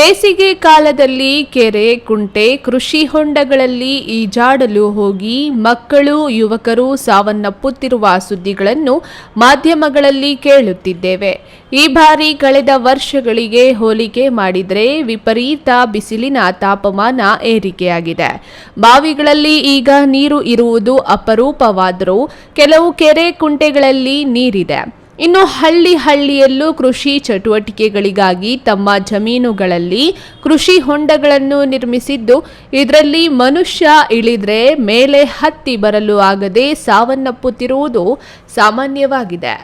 ಬೇಸಿಗೆ ಕಾಲದಲ್ಲಿ ಕೆರೆ, ಕುಂಟೆ, ಕೃಷಿ ಹೊಂಡಗಳಲ್ಲಿ ಈಜಾಡಲು ಹೋಗಿ ಮಕ್ಕಳು, ಯುವಕರು ಸಾವನ್ನಪ್ಪುತ್ತಿರುವ ಸುದ್ದಿಗಳನ್ನು ಮಾಧ್ಯಮಗಳಲ್ಲಿ ಕೇಳುತ್ತಿದ್ದೇವೆ. ಈ ಬಾರಿ ಕಳೆದ ವರ್ಷಗಳಿಗೆ ಹೋಲಿಕೆ ಮಾಡಿದರೆ ವಿಪರೀತ ಬಿಸಿಲಿನ ತಾಪಮಾನ ಏರಿಕೆಯಾಗಿದೆ. ಬಾವಿಗಳಲ್ಲಿ ಈಗ ನೀರು ಇರುವುದು ಅಪರೂಪವಾದರೂ ಕೆಲವು ಕೆರೆ, ಕುಂಟೆಗಳಲ್ಲಿ ನೀರಿದೆ. ಇನ್ನು ಹಳ್ಳಿ ಹಳ್ಳಿಯಲ್ಲೂ ಕೃಷಿ ಚಟುವಟಿಕೆಗಳಿಗಾಗಿ ತಮ್ಮ ಜಮೀನುಗಳಲ್ಲಿ ಕೃಷಿ ಹೊಂಡಗಳನ್ನು ನಿರ್ಮಿಸಿದ್ದು, ಇದರಲ್ಲಿ ಮನುಷ್ಯ ಇಳಿದ್ರೆ ಮೇಲೆ ಹತ್ತಿ ಬರಲು ಆಗದೆ ಸಾವನ್ನಪ್ಪುತ್ತಿರುವುದು ಸಾಮಾನ್ಯವಾಗಿದೆ.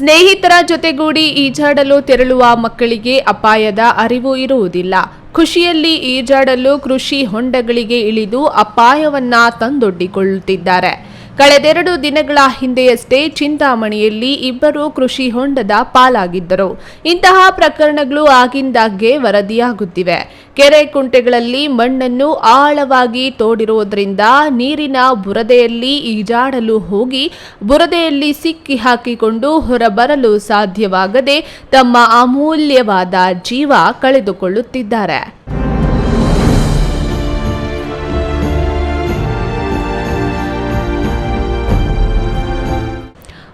ಸ್ನೇಹಿತರ ಜೊತೆಗೂಡಿ ಈಜಾಡಲು ತೆರಳುವ ಮಕ್ಕಳಿಗೆ ಅಪಾಯದ ಅರಿವು ಇರುವುದಿಲ್ಲ. ಖುಷಿಯಲ್ಲಿ ಈಜಾಡಲು ಕೃಷಿ ಹೊಂಡಗಳಿಗೆ ಇಳಿದು ಅಪಾಯವನ್ನ ತಂದೊಡ್ಡಿಕೊಳ್ಳುತ್ತಿದ್ದಾರೆ. ಕಳೆದೆರಡು ದಿನಗಳ ಹಿಂದೆಯಷ್ಟೇ ಚಿಂತಾಮಣಿಯಲ್ಲಿ ಇಬ್ಬರು ಕೃಷಿ ಹೊಂಡದ ಪಾಲಾಗಿದ್ದರು. ಇಂತಹ ಪ್ರಕರಣಗಳು ಆಗಿಂದಾಗ್ಗೆ ವರದಿಯಾಗುತ್ತಿವೆ. ಕೆರೆ ಕುಂಟೆಗಳಲ್ಲಿ ಮಣ್ಣನ್ನು ಆಳವಾಗಿ ತೋಡಿರುವುದರಿಂದ ನೀರಿನ ಬುರದೆಯಲ್ಲಿ ಈಜಾಡಲು ಹೋಗಿ ಬುರದೆಯಲ್ಲಿ ಸಿಕ್ಕಿ ಹಾಕಿಕೊಂಡು ಹೊರಬರಲು ಸಾಧ್ಯವಾಗದೆ ತಮ್ಮ ಅಮೂಲ್ಯವಾದ ಜೀವ ಕಳೆದುಕೊಳ್ಳುತ್ತಿದ್ದಾರೆ.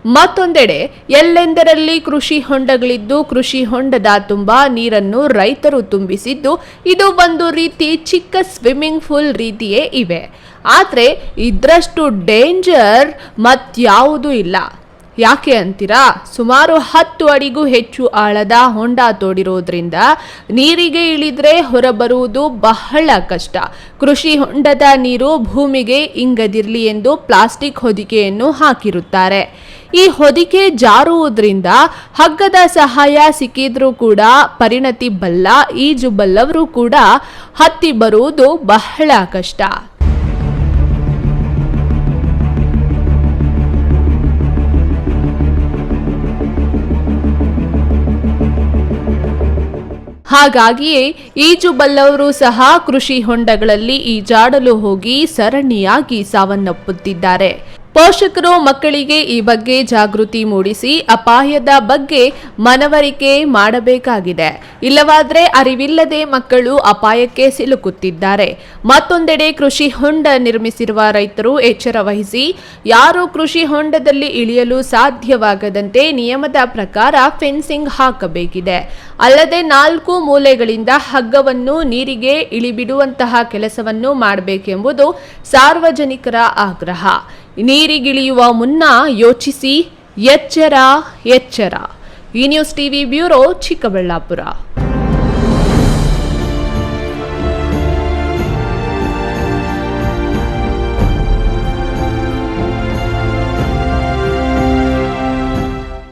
ಮತ್ತೊಂದೆಡೆ, ಎಲ್ಲೆಂದರಲ್ಲಿ ಕೃಷಿ ಹೊಂಡಗಳಿದ್ದು, ಕೃಷಿ ಹೊಂಡದ ತುಂಬ ನೀರನ್ನು ರೈತರು ತುಂಬಿಸಿದ್ದು, ಇದು ಒಂದು ರೀತಿ ಚಿಕ್ಕ ಸ್ವಿಮ್ಮಿಂಗ್ ಪೂಲ್ ರೀತಿಯೇ ಇವೆ. ಆದರೆ, ಇದರಷ್ಟು ಡೇಂಜರ್ ಮತ್ಯಾವುದೂ ಇಲ್ಲ. ಯಾಕೆ ಅಂತೀರಾ? ಸುಮಾರು ಹತ್ತು ಅಡಿಗೂ ಹೆಚ್ಚು ಆಳದ ಹೊಂಡ ತೋಡಿರೋದ್ರಿಂದ ನೀರಿಗೆ ಇಳಿದ್ರೆ ಹೊರಬರುವುದು ಬಹಳ ಕಷ್ಟ. ಕೃಷಿ ಹೊಂಡದ ನೀರು ಭೂಮಿಗೆ ಇಂಗದಿರಲಿ ಎಂದು ಪ್ಲಾಸ್ಟಿಕ್ ಹೊದಿಕೆಯನ್ನು ಹಾಕಿರುತ್ತಾರೆ. ಈ ಹೊದಿಕೆ ಜಾರುವುದರಿಂದ ಹಗ್ಗದ ಸಹಾಯ ಸಿಕ್ಕಿದ್ರೂ ಕೂಡ ಪರಿಣತಿ ಬಲ್ಲ, ಈಜು ಬಲ್ಲವರು ಕೂಡ ಹತ್ತಿ ಬರುವುದು ಬಹಳ ಕಷ್ಟ. ಹಾಗಾಗಿಯೇ ಈಜು ಬಲ್ಲವರು ಸಹ ಕೃಷಿ ಹೊಂಡಗಳಲ್ಲಿ ಈಜಾಡಲು ಹೋಗಿ ಸರಣಿಯಾಗಿ ಸಾವನ್ನಪ್ಪುತ್ತಿದ್ದಾರೆ. ಪೋಷಕರು ಮಕ್ಕಳಿಗೆ ಈ ಬಗ್ಗೆ ಜಾಗೃತಿ ಮೂಡಿಸಿ ಅಪಾಯದ ಬಗ್ಗೆ ಮನವರಿಕೆ ಮಾಡಬೇಕಾಗಿದೆ. ಇಲ್ಲವಾದರೆ ಅರಿವಿಲ್ಲದೆ ಮಕ್ಕಳು ಅಪಾಯಕ್ಕೆ ಸಿಲುಕುತ್ತಿದ್ದಾರೆ. ಮತ್ತೊಂದೆಡೆ ಕೃಷಿ ಹೊಂಡ ನಿರ್ಮಿಸಿರುವ ರೈತರು ಎಚ್ಚರ ವಹಿಸಿ, ಯಾರು ಕೃಷಿ ಹೊಂಡದಲ್ಲಿ ಇಳಿಯಲು ಸಾಧ್ಯವಾಗದಂತೆ ನಿಯಮದ ಪ್ರಕಾರ ಫೆನ್ಸಿಂಗ್ ಹಾಕಬೇಕಿದೆ. ಅಲ್ಲದೆ ನಾಲ್ಕು ಮೂಲೆಗಳಿಂದ ಹಗ್ಗವನ್ನು ನೀರಿಗೆ ಇಳಿಬಿಡುವಂತಹ ಕೆಲಸವನ್ನು ಮಾಡಬೇಕೆಂಬುದು ಸಾರ್ವಜನಿಕರ ಆಗ್ರಹ. ನೀರಿಗಿಳಿಯುವ ಮುನ್ನ ಯೋಚಿಸಿ ಎಚ್ಚರ ಎಚ್ಚರ. ಈ ನ್ಯೂಸ್ ಟಿವಿ ಬ್ಯೂರೋ ಚಿಕ್ಕಬಳ್ಳಾಪುರ.